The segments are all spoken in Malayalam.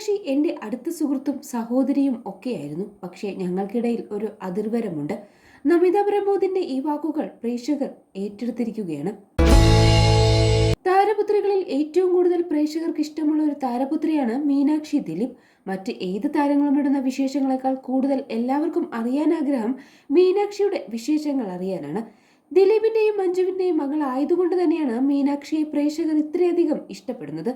മീനാക്ഷി എന്റെ അടുത്ത സുഹൃത്തും സഹോദരിയും ഒക്കെയായിരുന്നു. പക്ഷേ ഞങ്ങൾക്കിടയിൽ ഒരു അതിർവരമുണ്ട്. നമിത പ്രമോദിന്റെ ഈ വാക്കുകൾ പ്രേക്ഷകർ ഏറ്റെടുത്തിരിക്കുകയാണ്. താരപുത്രികളിൽ ഏറ്റവും കൂടുതൽ പ്രേക്ഷകർക്ക് ഇഷ്ടമുള്ള ഒരു താരപുത്രിയാണ് മീനാക്ഷി ദിലീപ്. മറ്റ് ഏത് താരങ്ങളും ഇടുന്ന വിശേഷങ്ങളെക്കാൾ കൂടുതൽ എല്ലാവർക്കും അറിയാൻ ആഗ്രഹം മീനാക്ഷിയുടെ വിശേഷങ്ങൾ അറിയാനാണ്. ദിലീപിന്റെയും മഞ്ജുവിന്റെയും മകൾ ആയതുകൊണ്ട് തന്നെയാണ് മീനാക്ഷിയെ പ്രേക്ഷകർ ഇത്രയധികം ഇഷ്ടപ്പെടുന്നത്.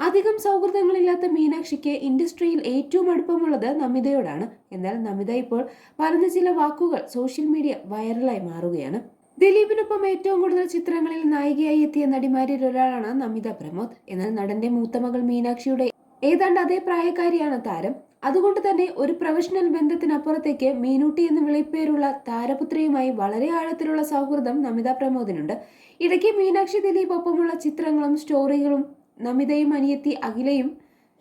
അധികം സൗഹൃദങ്ങളില്ലാത്ത മീനാക്ഷിക്ക് ഇൻഡസ്ട്രിയിൽ ഏറ്റവും അടുപ്പമുള്ളത് നമിതയോടാണ്. എന്നാൽ നമിത ഇപ്പോൾ പറഞ്ഞ ചില വാക്കുകൾ സോഷ്യൽ മീഡിയ വൈറലായി മാറുകയാണ്. ദിലീപിനൊപ്പം ഏറ്റവും കൂടുതൽ ചിത്രങ്ങളിൽ നായികയായി എത്തിയ നടിമാരിൽ ഒരാളാണ് നമിത പ്രമോദ്. എന്നാൽ നടന്റെ മൂത്ത മകൾ മീനാക്ഷിയുടെ ഏതാണ്ട് അതേ പ്രായക്കാരിയാണ് താരം. അതുകൊണ്ട് തന്നെ ഒരു പ്രൊഫഷണൽ ബന്ധത്തിനപ്പുറത്തേക്ക് മീനൂട്ടി എന്ന വിളിപ്പേരുള്ള താരപുത്രിയുമായി വളരെ ആഴത്തിലുള്ള സൗഹൃദം നമിത പ്രമോദിനുണ്ട്. ഇടയ്ക്ക് മീനാക്ഷി ദിലീപ് ഒപ്പമുള്ള ചിത്രങ്ങളും സ്റ്റോറികളും നമിതയും അനിയത്തി അഖിലയും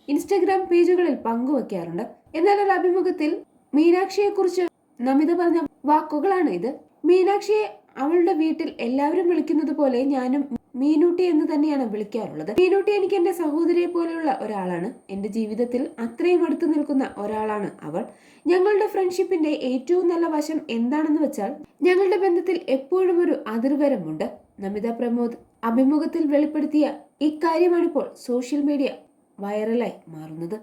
ഇൻസ്റ്റഗ്രാം പേജുകളിൽ പങ്കുവെക്കാറുണ്ട്. എന്നാൽ ഒരു അഭിമുഖത്തിൽ മീനാക്ഷിയെക്കുറിച്ച് നമിത പറഞ്ഞ വാക്കുകളാണ് ഇത്. മീനാക്ഷിയെ അവളുടെ വീട്ടിൽ എല്ലാവരും വിളിക്കുന്നത് പോലെ ഞാനും മീനൂട്ടി എന്ന് തന്നെയാണ് വിളിക്കാറുള്ളത്. മീനൂട്ടി എനിക്ക് എന്റെ സഹോദരിയെ പോലെയുള്ള ഒരാളാണ്. എന്റെ ജീവിതത്തിൽ അത്രയും അടുത്ത് നിൽക്കുന്ന ഒരാളാണ് അവൾ. ഞങ്ങളുടെ ഫ്രണ്ട്ഷിപ്പിന്റെ ഏറ്റവും നല്ല വശം എന്താണെന്ന് വെച്ചാൽ ഞങ്ങളുടെ ബന്ധത്തിൽ എപ്പോഴും ഒരു അതിർവരമുണ്ട്. നമിത പ്രമോദ് അഭിമുഖത്തിൽ വെളിപ്പെടുത്തിയ ഇക്കാര്യമാണിപ്പോൾ സോഷ്യൽ മീഡിയ വൈറലായി മാറുന്നത്.